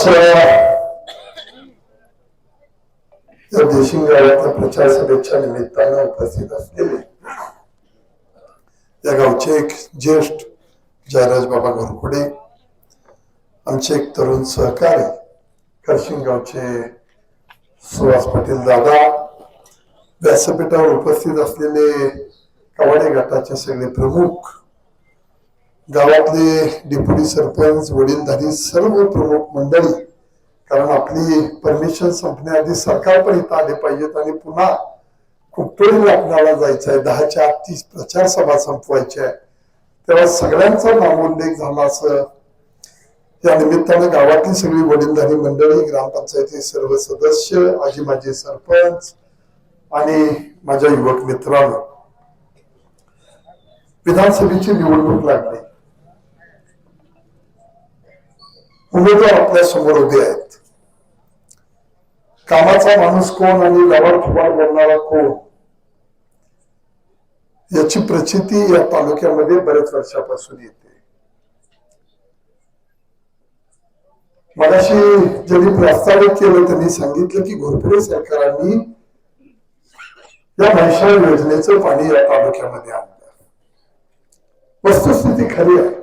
आजच्या या देशिंग गावातल्या प्रचार सभेच्या निमित्तानं उपस्थित असलेले या गावचे एक ज्येष्ठ जयराज बाबा घोरकुडे आमचे एक तरुण सहकारी करशिंग गावचे सुहास पाटील दादा व्यासपीठावर उपस्थित असलेले कवाडे गटाचे सगळे प्रमुख गावातले डेप्युटी सरपंच वडीलधारी सर्व प्रमुख मंडळी कारण आपली परमिशन संपण्याआधी सरकार पण इथं आले पाहिजेत आणि पुन्हा कुठेही आपल्याला जायचं आहे दहाच्या आत तीस प्रचार सभा संपवायची आहे तेव्हा सगळ्यांचा नामोल्लेख झाला असं या निमित्तानं गावातली सगळी वडीलधारी मंडळी ग्रामपंचायती सर्व सदस्य आजी माजी सरपंच आणि माझ्या युवक मित्रांनो विधानसभेची निवडणूक लागली. उमेदवार आपल्यासमोर उभे आहेत. कामाचा माणूस कोण आणि लवाड फुबाड बोलणारा कोण? याची प्रचिती या तालुक्यामध्ये बऱ्याच वर्षापासून येते. मगाशी ज्यांनी प्रस्तावित केलं त्यांनी सांगितलं की घोरपडे सरकारांनी या म्हैसाळ योजनेचं पाणी या तालुक्यामध्ये आणलं. वस्तुस्थिती खरी आहे.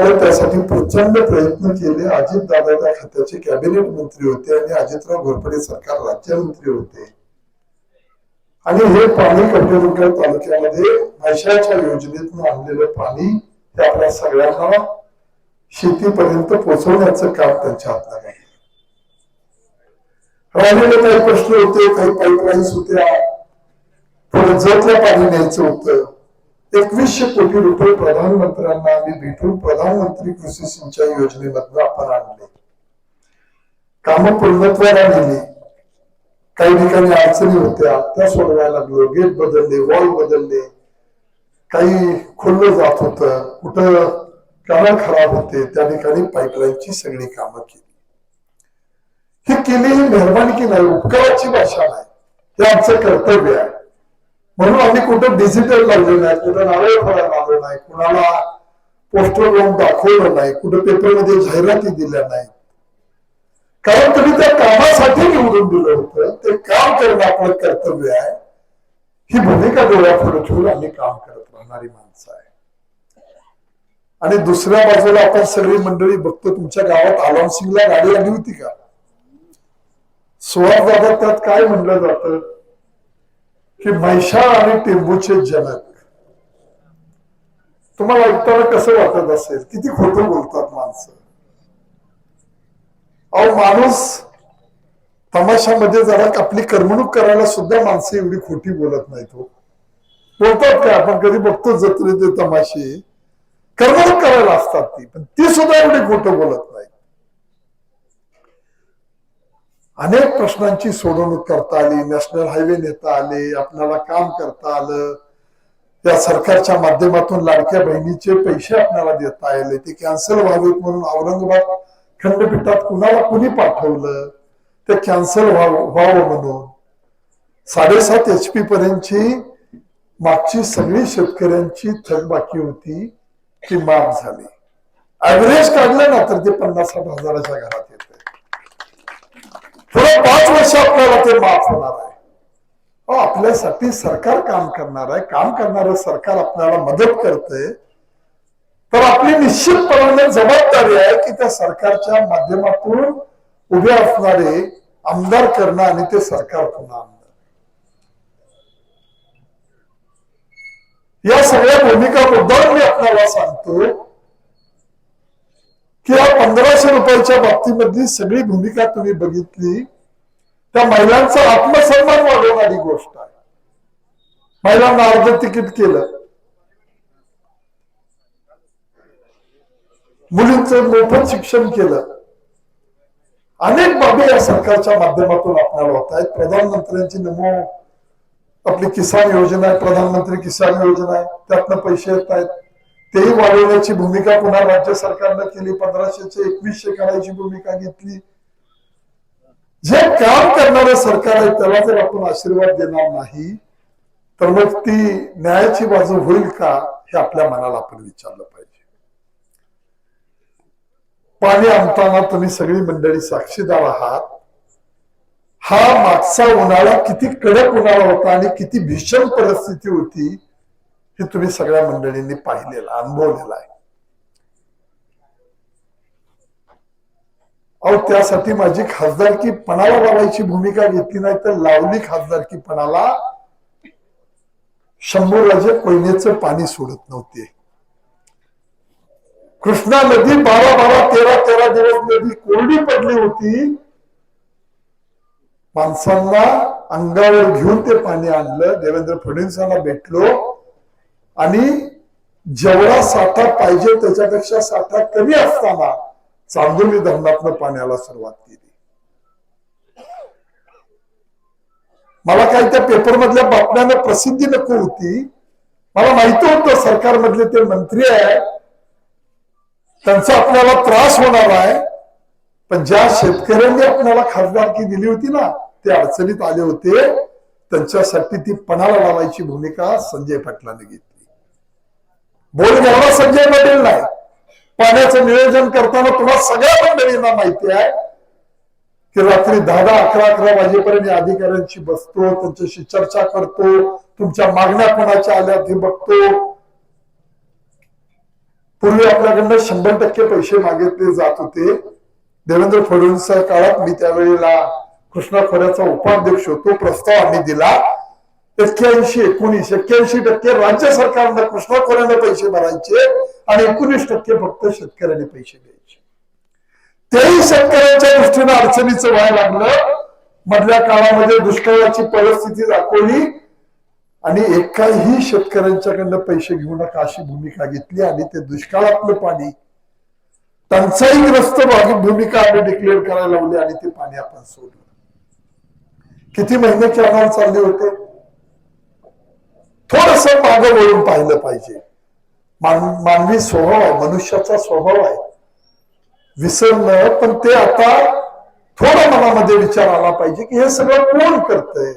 त्यामुळे त्यासाठी प्रचंड प्रयत्न केले. अजित दादा त्या खात्याचे कॅबिनेट मंत्री होते आणि अजितराव घोरपडे सरकार राज्यमंत्री होते. आणि हे पाणी कवटेमंगळ तालुक्यामध्ये म्हैसाळच्या योजनेतून आणलेलं पाणी हे आपल्या सगळ्यांना शेतीपर्यंत पोहोचवण्याचं काम त्यांच्या हातात आहे. राहिलेले काही प्रश्न होते काही पाईपलाईन्स होत्या. थोडं जतलं पाणी न्यायचं होतं. एकवीसशे कोटी रुपये प्रधानमंत्र्यांना आम्ही भेटून प्रधानमंत्री कृषी सिंचाई योजनेमधनं आपण आणले. कामं पूर्णत्वाला दिली काही ठिकाणी अडचणी होत्या त्या सोडवायला लागलो. गेट बदलले वॉल बदलले. काही खोललं जात होत. कुठं कॅनल खराब होते त्या ठिकाणी पाईपलाईनची सगळी कामं केली. हे केली ही मेहरबानी की नाही उपकाराची भाषा नाही. हे आमचं कर्तव्य आहे. म्हणून आम्ही कुठं डिजिटल लावले नाही कुठं नारळ फळा लावलं नाही कुणाला पोस्टर लावून दाखवलं नाही कुठं पेपरमध्ये जाहिराती दिल्या नाही. कारण तुम्ही त्या कामासाठी निवडून दिलं होतं ते काम करणं आपलं कर्तव्य आहे. ही भूमिका डोळ्यापुढे ठेवून आम्ही काम करत राहणारी माणसं आहे. आणि दुसऱ्या बाजूला आपण सगळी मंडळी बघतो तुमच्या गावात आलम सिंगला गाडी आली होती का? सोळा दादा त्यात काय म्हणलं जातं? की म्हैसाळ आणि टेंबूचे जनक. तुम्हाला ऐकताना कसं वाटत असेल? किती खोटं बोलतात माणसं. अहो माणूस तमाशामध्ये जरा आपली करमणूक करायला सुद्धा माणसं एवढी खोटी बोलत नाहीत हो. बोलतात काय? आपण कधी बघतो जत्रेचे तमाशे. करमणूक करायला असतात ती पण ती सुद्धा एवढी खोटं बोलत नाही अनेक प्रश्नांची सोडवणूक करता आली नॅशनल हायवे नेता आले आपल्याला काम करता आलं. या सरकारच्या माध्यमातून लाडक्या बहिणीचे पैसे आपल्याला देता आले. ते कॅन्सल व्हावेत म्हणून औरंगाबाद खंडपीठात कुणाला कुणी पाठवलं? ते कॅन्सल व्हावं व्हावं म्हणून. साडेसात एच पी पर्यंतची मागची सगळी शेतकऱ्यांची थकबाकी होती ती माफ झाली. ऍव्हरेज काढलं ना तर ते पन्नास साठ हजाराच्या घरात पाच वर्ष आपल्याला ते माफ होणार आहे. हो, आपल्यासाठी सरकार काम करणार आहे. काम करणारं सरकार आपल्याला मदत करते. तर आपली निश्चितपणाने जबाबदारी आहे की त्या सरकारच्या माध्यमातून उभे असणारे आमदार करणं आणि ते सरकार पुन्हा आणणं. या सगळ्या भूमिका मुद्दाम मी आपल्याला सांगतो की या पंधराशे रुपयाच्या बाबतीमधली सगळी भूमिका तुम्ही बघितली. त्या महिलांचा आत्मसन्मान वाढवणारी गोष्ट आहे. महिलांना अर्ध तिकीट केलं. मुलींचं मोफत शिक्षण केलं. अनेक बाबी या सरकारच्या माध्यमातून आपल्याला होत आहेत. प्रधानमंत्र्यांची नमो आपली किसान योजना आहे प्रधानमंत्री किसान योजना आहे त्यातनं पैसे येत आहेत. तेही वाढवण्याची भूमिका पुन्हा राज्य सरकारनं केली. पंधराशेचे एकवीसशे करायची भूमिका घेतली. जे काम करणारं सरकार आहे त्याला जर आपण आशीर्वाद देणार नाही तर मग ती न्यायाची बाजू होईल का हे आपल्या मनाला आपण विचारलं पाहिजे. पाणी आणताना तुम्ही सगळी मंडळी साक्षीदार आहात. हा मागचा उन्हाळा किती कडक उन्हाळा होता आणि किती भीषण परिस्थिती होती हे तुम्ही सगळ्या मंडळींनी पाहिलेलं अनुभवलेला आहे. अहो त्यासाठी माझी खासदारकी पणाला लावायची भूमिका घेतली नाही तर लावली खासदारकी पणाला शंभूराजे कोयनेचं पाणी सोडत नव्हते. कृष्णा नदी बारा बारा तेरा तेरा दिवस नदी कोरडी पडली होती. माणसांना अंगावर घेऊन ते पाणी आणलं. देवेंद्र फडणवीसांना भेटलो. आणि जेवढा साठा पाहिजे त्याच्यापेक्षा साठा कमी असताना चांदोली धरणातनं पाण्याला सुरुवात केली. मला काही त्या पेपर मधल्या बातम्यांना प्रसिद्धी नको होती. मला माहिती होतं सरकारमधले ते मंत्री आहे त्यांचा आपल्याला त्रास होणार आहे. पण ज्या शेतकऱ्यांनी आपल्याला खासदारकी दिली होती ना ते अडचणीत आले होते. त्यांच्यासाठी ती पणाला लावायची भूमिका संजय पाटलाने घेतली. बोल घ्यावा संजय पाटील नाही. पाण्याचं नियोजन करताना तुम्हाला सगळ्या मंडळींना माहिती आहे की रात्री दहा दहा अकरा अकरा वाजेपर्यंत या अधिकाऱ्यांशी बसतो त्यांच्याशी चर्चा करतो तुमच्या मागण्या कोणाच्या आल्या ते बघतो. पूर्वी आपल्याकडनं शंभर टक्के पैसे मागितले जात होते. देवेंद्र फडणवीस काळात मी त्यावेळेला कृष्णा खोऱ्याचा उपाध्यक्ष होतो प्रस्ताव आम्ही दिला. एक्क्याऐंशी एकोणीस एक्क्याऐंशी टक्के राज्य सरकारनं कृष्णा खोऱ्याने पैसे भरायचे आणि एकोणीस टक्के फक्त शेतकऱ्यांनी पैसे द्यायचे तेही शेतकऱ्यांच्या दृष्टीनं अडचणीचं व्हायला लागलं. मधल्या काळामध्ये दुष्काळाची परिस्थिती दाखवली आणि एकाही शेतकऱ्यांच्याकडनं पैसे घेऊ नका अशी भूमिका घेतली आणि ते दुष्काळातलं पाणी टंचाई ग्रस्त भूमिका आम्ही डिक्लेअर करायला लावली आणि ते पाणी आपण सोडलं. किती महिने कॅनॉल चालले होते? थोडस मागं वळून पाहिलं पाहिजे. मान मानवी स्वभाव आहे मनुष्याचा स्वभाव आहे. विसरलं पण ते आता थोडा मनामध्ये विचार आला पाहिजे की हे सगळं कोण करतंय?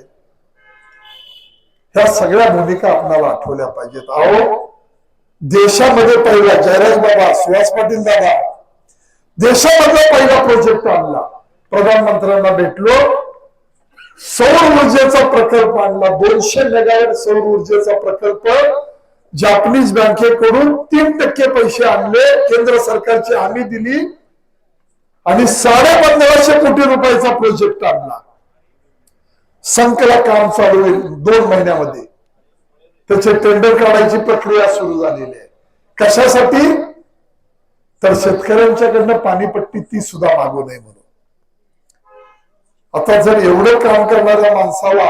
ह्या सगळ्या भूमिका आपल्याला आठवल्या पाहिजेत. अहो देशामध्ये पहिला जयराज बाबा सुहास पाटील दादा देशामधला पहिला प्रोजेक्ट आणला. प्रधानमंत्र्यांना भेटलो सौर ऊर्जेचा प्रकल्प आणला. दोनशे मेगावॅट सौर ऊर्जेचा प्रकल्प जापनीज बँकेकडून तीन टक्के पैसे आणले. केंद्र सरकारची हमी दिली. आणि साडे पंधराशे कोटी रुपयाचा प्रोजेक्ट आणला. संकला काम चालू होईल दोन महिन्यामध्ये. त्याचे टेंडर काढायची प्रक्रिया सुरू झालेली आहे. कशासाठी? तर शेतकऱ्यांच्याकडनं पाणीपट्टी ती सुद्धा मागू नये म्हणून. आता जर एवढं काम करणाऱ्या माणसाला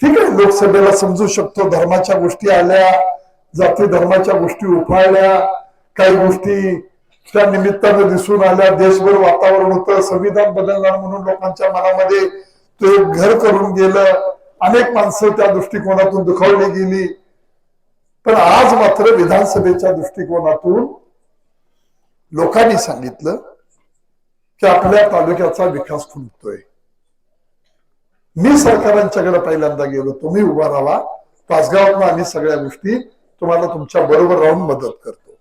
ठीक आहे लोकसभेला समजू शकतो धर्माच्या गोष्टी आल्या जाती धर्माच्या गोष्टी उफाळल्या काही गोष्टी त्या निमित्तानं दिसून आल्या देशभर वातावरण होतं संविधान बदलणार म्हणून लोकांच्या मनामध्ये ते घर करून गेलं अनेक माणसं त्या दृष्टिकोनातून दुखावली गेली. पण आज मात्र विधानसभेच्या दृष्टिकोनातून लोकांनी सांगितलं की आपल्या तालुक्याचा विकास खुंटतोय मी सरकारांच्याकडे पहिल्यांदा गेलो. तुम्ही उभा राहा. तासगावात आम्ही सगळ्या गोष्टी तुम्हाला तुमच्या बरोबर राहून मदत करतो.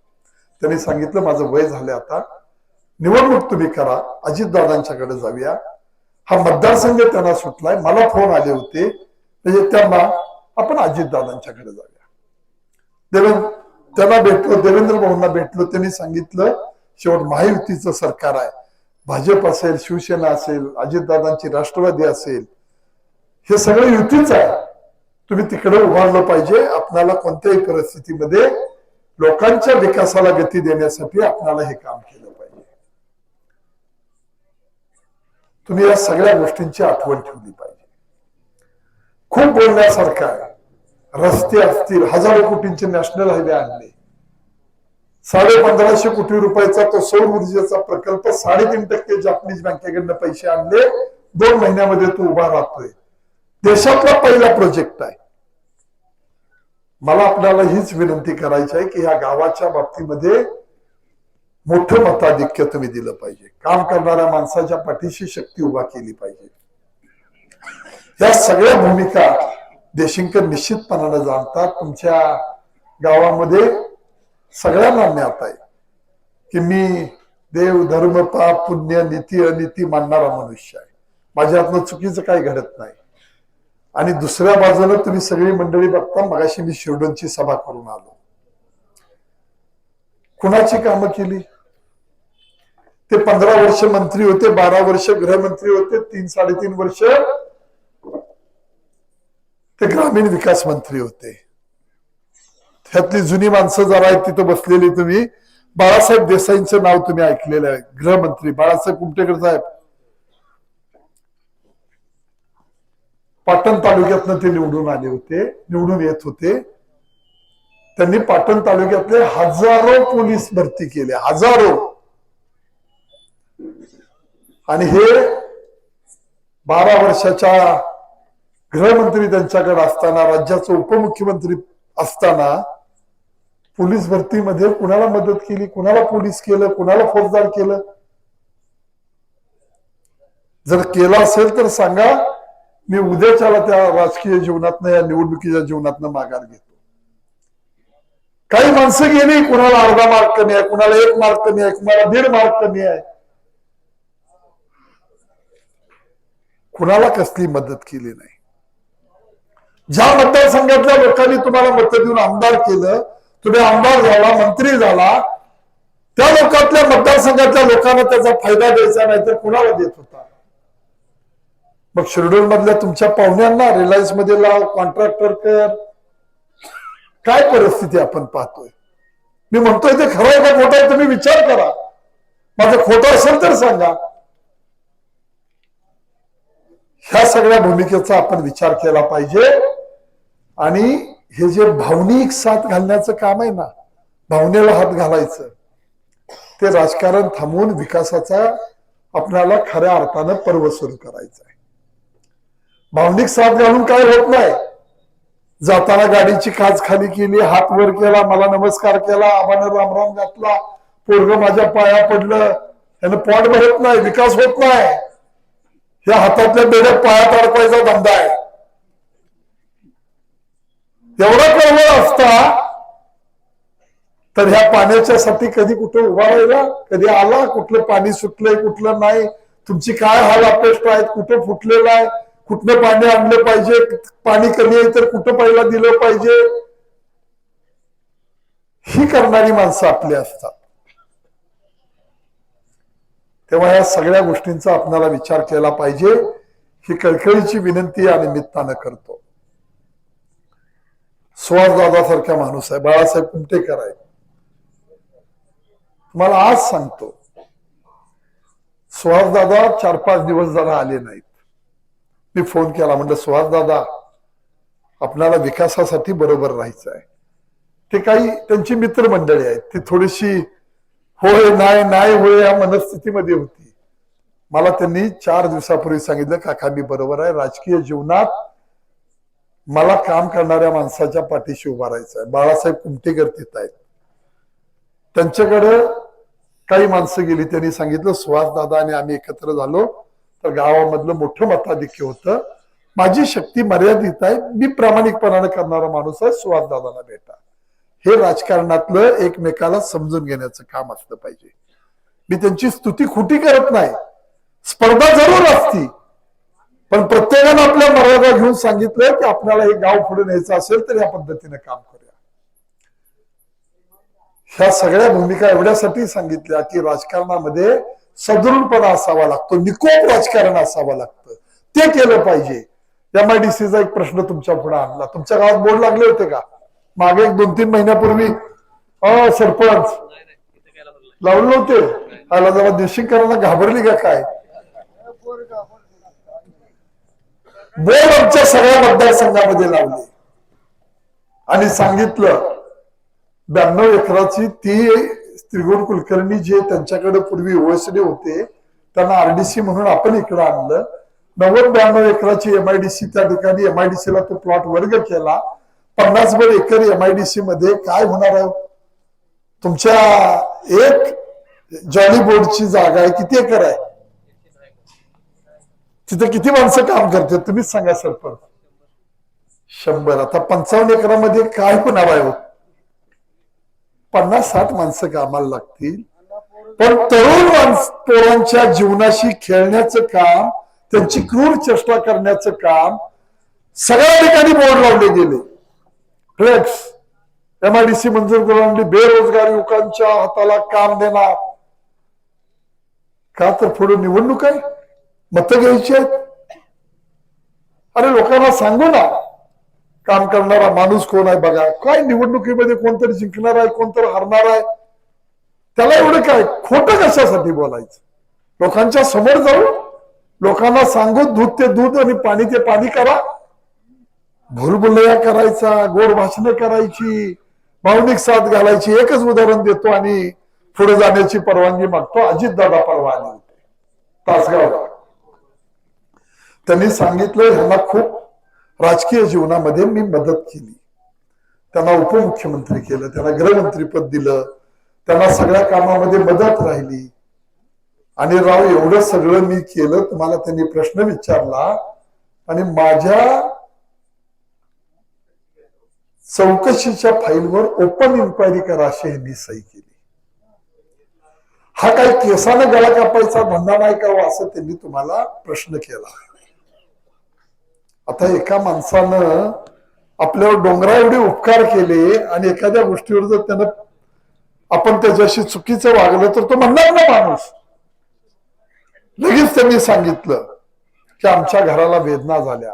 त्यांनी सांगितलं माझं वय झालं आता. निवडणूक तुम्ही करा. अजितदादांच्याकडे जाऊया. हा मतदारसंघ त्यांना सुटलाय. मला फोन आले होते. म्हणजे त्यांना आपण अजितदादांच्याकडे जाऊया. देवेंद्र त्यांना भेटलो देवेंद्र भाऊंना भेटलो. त्यांनी सांगितलं शेवट महायुतीचं सरकार आहे. भाजप असेल शिवसेना असेल अजितदादांची राष्ट्रवादी असेल हे सगळं युतीच आहे. तुम्ही तिकडे उभारलं पाहिजे. आपल्याला कोणत्याही परिस्थितीमध्ये लोकांच्या विकासाला गती देण्यासाठी आपल्याला हे काम केलं पाहिजे. तुम्ही या सगळ्या गोष्टींची आठवण ठेवली पाहिजे. खूप बोलण्यासारखं आहे. रस्ते असतील. हजारो कोटींचे नॅशनल हायवे आणले. साडे पंधराशे कोटी रुपयाचा तो सौर ऊर्जेचा प्रकल्प साडेतीन टक्के जापनीज बँकेकडनं पैसे आणले. दोन महिन्यामध्ये तो उभा राहतोय. देशातला पहिला प्रोजेक्ट आहे. मला आपल्याला हीच विनंती करायची आहे की ह्या गावाच्या बाबतीमध्ये मोठं मताधिक्य तुम्ही दिलं पाहिजे. काम करणाऱ्या माणसाच्या पाठीशी शक्ती उभा केली पाहिजे. या सगळ्या भूमिका देशिंकर निश्चितपणाने जाणतात. तुमच्या गावामध्ये सगळ्यांना ज्ञात आहे की मी देव धर्म पाप पुण्य नीती अनिती मानणारा मनुष्य आहे. माझ्यातनं चुकीचं काही घडत नाही. आणि दुसऱ्या बाजूला तुम्ही सगळी मंडळी बघता मगाशी मी शिरडोनची सभा करून आलो. कुणाची कामं केली? ते पंधरा वर्ष मंत्री होते बारा वर्ष गृहमंत्री होते तीन साडेतीन वर्ष ते ग्रामीण विकास मंत्री होते. त्यातली जुनी माणसं जरा आहेत तिथं बसलेली तुम्ही. बाळासाहेब देसाईंचं नाव तुम्ही ऐकलेलं आहे गृहमंत्री. बाळासाहेब कुमटेकर साहेब पाटण तालुक्यातनं ते निवडून आले होते निवडून येत होते. त्यांनी पाटण तालुक्यातले हजारो पोलीस भरती केले हजारो. आणि हे बारा वर्षाच्या गृहमंत्री त्यांच्याकडे असताना राज्याचे उपमुख्यमंत्री असताना पोलीस भरतीमध्ये कुणाला मदत केली कुणाला पोलीस केलं कुणाला फौजदार केलं? जर केलं असेल तर सांगा मी उद्याच्याला त्या राजकीय जीवनातनं या निवडणुकीच्या जीवनातनं माघार घेतो. काही माणसं गेली कुणाला अर्धा मार्क कमी आहे कुणाला एक मार्क कमी आहे कुणाला दीड मार्क कमी आहे. कुणाला कसली मदत केली नाही. ज्या मतदारसंघातल्या लोकांनी तुम्हाला मत देऊन आमदार केलं तुम्ही आमदार झाला मंत्री झाला त्या लोकातल्या मतदारसंघातल्या लोकांना त्याचा फायदा द्यायचा नाही तर कुणाला देत होता? मग शिरडोन मधल्या तुमच्या पाहुण्यांना रिलायन्समध्ये लाव कॉन्ट्रॅक्टर कर. काय परिस्थिती आपण पाहतोय? मी म्हणतोय ते खरं आहे का खोटं आहे तुम्ही विचार करा. माझं खोटं असेल तर सांगा. ह्या सगळ्या भूमिकेचा आपण विचार केला पाहिजे. आणि हे जे भावनिक साथ घालण्याचं काम आहे ना भावनेला हात घालायचं ते राजकारण थांबवून विकासाचा आपल्याला खऱ्या अर्थानं पर्व सुरू करायचं आहे. भावनिक साथ घालून काय होत नाही. जाताना गाडीची काच खाली केली हात वर केला मला नमस्कार केला आबानं रामराम घातला पोरग माझ्या पाया पडलं त्यानं पॉट भरत नाही विकास होत नाही. या हातातल्या बेड्या पायात अडकवायचा धंदा आहे. एवढा कळवळ असता तर ह्या पाण्याच्यासाठी कधी कुठं उभा राहिला कधी आला कुठलं पाणी सुटलंय कुठलं नाही तुमची काय हाल अपेष्ट आहेत कुठं फुटलेलं आहे कुठनं पाणी आणलं पाहिजे? पाणी कमी आहे तर कुठं पहिला दिलं पाहिजे? ही करणारी माणसं आपली असतात. तेव्हा या सगळ्या गोष्टींचा आपल्याला विचार केला पाहिजे. ही कळकळीची विनंती या निमित्तानं करतो. सुहास दादासारख्या माणूस आहे बाळासाहेब कुमटेकर आहे तुम्हाला आज सांगतो. सुहासदादा चार पाच दिवस जरा आले नाहीत. मी फोन केला म्हणलं सुहासदादा आपणाला विकासासाठी बरोबर राहायचं आहे ते काही त्यांची मित्रमंडळी आहेत ती थोडीशी होय नाही नाही होय या मनस्थितीमध्ये होती. मला त्यांनी चार दिवसापूर्वी सांगितलं काका मी बरोबर आहे राजकीय जीवनात मला काम करणाऱ्या माणसाच्या पाठीशी उभा राहायचं आहे बाळासाहेब कुमटेकर तिथं आहेत. त्यांच्याकडे काही माणसं गेली त्यांनी सांगितलं सुहास दादा आणि आम्ही एकत्र झालो तर गावामधलं मोठं मताधिक्य होतं. माझी शक्ती मर्यादित आहे. मी प्रामाणिकपणाने करणारा माणूस आहे. सुहासदादाला भेटा. हे राजकारणातलं एकमेकाला समजून घेण्याचं काम असलं पाहिजे. मी त्यांची स्तुती खुटी करत नाही. स्पर्धा जरूर असती. पण प्रत्येकानं आपल्या मर्यादा घेऊन सांगितलं की आपल्याला हे गाव पुढे न्यायचं असेल तर या पद्धतीने काम करूया. ह्या सगळ्या भूमिका एवढ्यासाठी सांगितल्या की राजकारणामध्ये सदृढपणा असावा लागतो निकोप राजकारण असावं लागतं. ते केलं पाहिजे. एम आय डी एक प्रश्न तुमच्यापुढे आणला. तुमच्या गावात बोर्ड लागले होते का? मागे एक दोन तीन महिन्यापूर्वी अ सरपंच. लावले होते. आला जेव्हा देशिंगकरांना घाबरली का काय? बोर्ड आमच्या सगळ्या मतदारसंघामध्ये लावले. आणि सांगितलं ब्याण्णव एकराची ती त्रिगुण कुलकर्णी जे त्यांच्याकडे पूर्वी ओएसडी होते त्यांना आरडीसी म्हणून आपण इकडे आणलं. नव्वद ब्याण्णव एकराची एमआयडीसी त्या ठिकाणी एमआयडीसी ला तो प्लॉट वर्ग केला. पन्नास भर एकर एमआयडीसी मध्ये काय होणार आहे? तुमच्या एक जॉली बोर्डची जागा आहे किती एकर आहे? तिथे किती माणसं काम करतात? तुम्हीच सांगा सरपंच. शंभर. आता पंचावन्न एकरामध्ये काय होणार आहे? पन्नास साठ माणसं कामाला लागतील. पण तरुण माणस पोरांच्या जीवनाशी खेळण्याचं काम त्यांची क्रूर चेष्टा करण्याचं काम सगळ्या ठिकाणी बोर्ड लावले गेले. फ्लेक्स एमआयडीसी मंजूर करून आणली बेरोजगार युवकांच्या हाताला काम देणार. का तर पुढे निवडणूक आहे? मतं घ्यायची आहेत? अरे लोकांना सांगू ना काम करणारा माणूस कोण आहे बघा? काय निवडणुकीमध्ये कोणतरी जिंकणार आहे कोणतरी हरणार आहे? त्याला एवढं काय? खोटं कशासाठी बोलायचं? लोकांच्या समोर जाऊ लोकांना सांगू दूध ते दूध आणि पाणी ते पाणी करा. भुलभुलया करायचा गोड भाषणं करायची भावनिक साथ घालायची. एकच उदाहरण देतो आणि पुढे जाण्याची परवानगी मागतो. अजित दादा परवा आले होते. तासगावला. त्यांनी सांगितलं ह्यांना खूप राजकीय जीवनामध्ये मी मदत केली. त्यांना उपमुख्यमंत्री केलं त्यांना गृहमंत्री पद दिलं त्यांना सगळ्या कामामध्ये मदत राहिली. आणि राव एवढं सगळं मी केलं तुम्हाला त्यांनी प्रश्न विचारला आणि माझ्या चौकशीच्या फाईलवर ओपन इन्क्वायरी करा अशी यांनी सही केली. हा काही केसानं गळा कापायचा धंदा नाही का असं त्यांनी तुम्हाला प्रश्न केला. आता एका माणसानं आपल्यावर डोंगरा एवढे उपकार केले आणि एखाद्या गोष्टीवर जर त्यानं आपण त्याच्याशी चुकीचं वागलं तर तो म्हणणार ना माणूस. लगेच त्यांनी सांगितलं की आमच्या घराला वेदना झाल्या.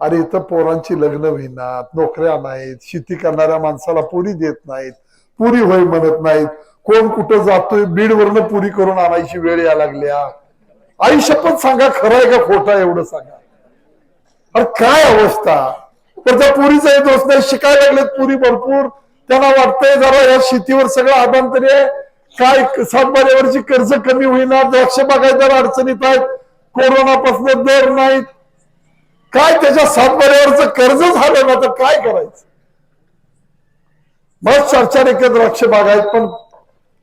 अरे इथं पोरांची लग्न होईनात नोकऱ्या नाहीत शेती करणाऱ्या माणसाला पुरी देत नाहीत पुरी होय म्हणत नाहीत. कोण कुठं जातोय बीडवरनं पुरी करून आणायची वेळ या लागल्या. आई शपथ सांगा खरं आहे का खोटा एवढं सांगा. अरे काय अवस्था? त्याचा त्या पुरीचा दोष नाही शिकायला लागलेत पुरी भरपूर. त्यांना वाटतंय जरा या शेतीवर सगळं आदान तरी आहे. काय सातबाऱ्यावरची कर्ज कमी होईना द्राक्ष बागायदार अडचणीत आहेत. कोरोनापासून दर नाहीत. काय त्याच्या सातबाऱ्यावरच कर्ज झालं ना तर काय करायचं? मग चार चार एकर द्राक्ष आहेत पण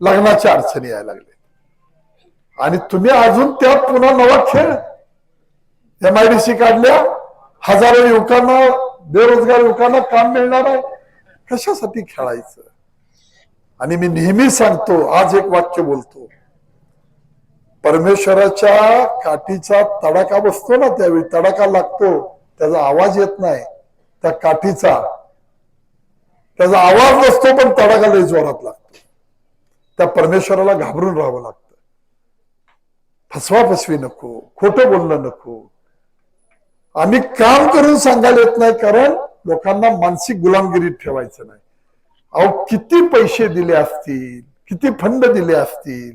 लग्नाच्या अडचणी यायला लागले आणि तुम्ही अजून त्यात पुन्हा नवा खेळ एमआयडीसी काढल्या. हजारो युवकांना बेरोजगार युवकांना काम मिळणार आहे. कशासाठी खेळायचं? आणि मी नेहमी सांगतो आज एक वाक्य बोलतो. परमेश्वराच्या काठीचा तडाखा बसतो ना त्यावेळी तडाखा लागतो त्याचा आवाज येत नाही. त्या काठीचा त्याचा आवाज नसतो पण तडाखा लय जोरात लागतो. त्या परमेश्वराला घाबरून राहावं लागतं. फसवा फसवी नको खोटं बोलणं नको. आम्ही काम करून सांगायला येत नाही कारण लोकांना मानसिक गुलामगिरीत ठेवायचं नाही. अहो किती पैसे दिले असतील किती फंड दिले असतील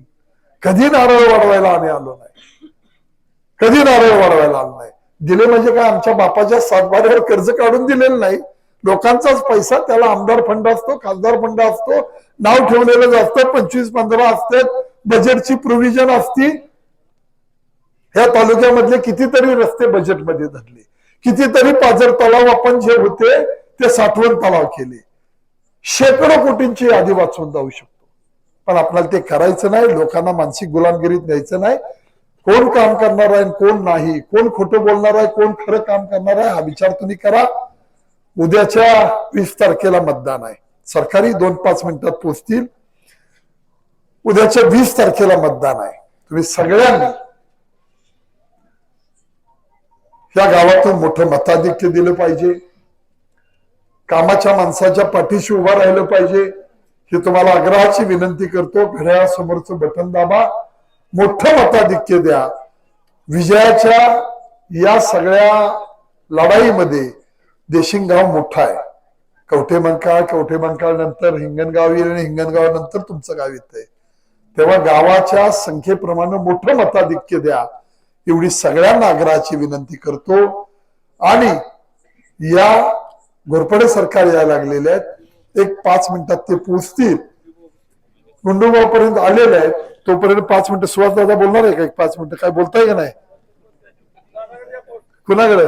कधी नारळ वाढवायला आम्ही आलो नाही. कधी नारळ वाढवायला आलो नाही. दिले म्हणजे काय आमच्या बापाच्या सातबाऱ्यावर कर्ज काढून दिलेलं नाही. लोकांचाच पैसा त्याला आमदार फंड असतो खासदार फंड असतो नाव ठेवलेलं असतं पंचवीस पंधरा असतात बजेटची प्रोव्हिजन असती ह्या तालुक्यामधले कितीतरी रस्ते बजेटमध्ये धरले. कितीतरी पाझर तलाव आपण जे होते ते साठवण तलाव केले. शेकडो कोटींची यादी वाचवून जाऊ शकतो. पण आपल्याला ते करायचं नाही लोकांना मानसिक गुलामगिरीत न्यायचं नाही. कोण काम करणार आहे आणि कोण नाही कोण खोटं बोलणार आहे कोण खरं काम करणार आहे हा विचार तुम्ही करा. उद्याच्या वीस तारखेला मतदान आहे. सरकारी दोन पाच मिनिटात पोचतील उद्याच्या वीस तारखेला मतदान आहे. तुम्ही सगळ्यांनी या गावातून मोठं मताधिक्य दिलं पाहिजे. कामाच्या माणसाच्या पाठीशी उभा राहिलं पाहिजे. हे तुम्हाला आग्रहाची विनंती करतो घड्याळासमोरचं बटन दाबा. मोठं मताधिक्य द्या. विजयाच्या या सगळ्या लढाईमध्ये देशिंगगाव मोठा आहे. कवठे मंकाळ कवठे मंकाळ नंतर हिंगणगाव येईल आणि हिंगणगाव नंतर तुमचं गाव येतंय तेव्हा गावाच्या संख्येप्रमाणे मोठं मताधिक्य द्या. एवढी सगळ्यांना आग्रहाची विनंती करतो. आणि या घोरपडे सरकार यायला लागलेले आहेत. एक पाच मिनिटात ते पोचतील पर्यंत आलेले आहेत. तोपर्यंत पाच मिनिटं सुहास दादा बोलणार आहे का? एक पाच मिनिटं. काय बोलताय का नाही? कुणाकडे?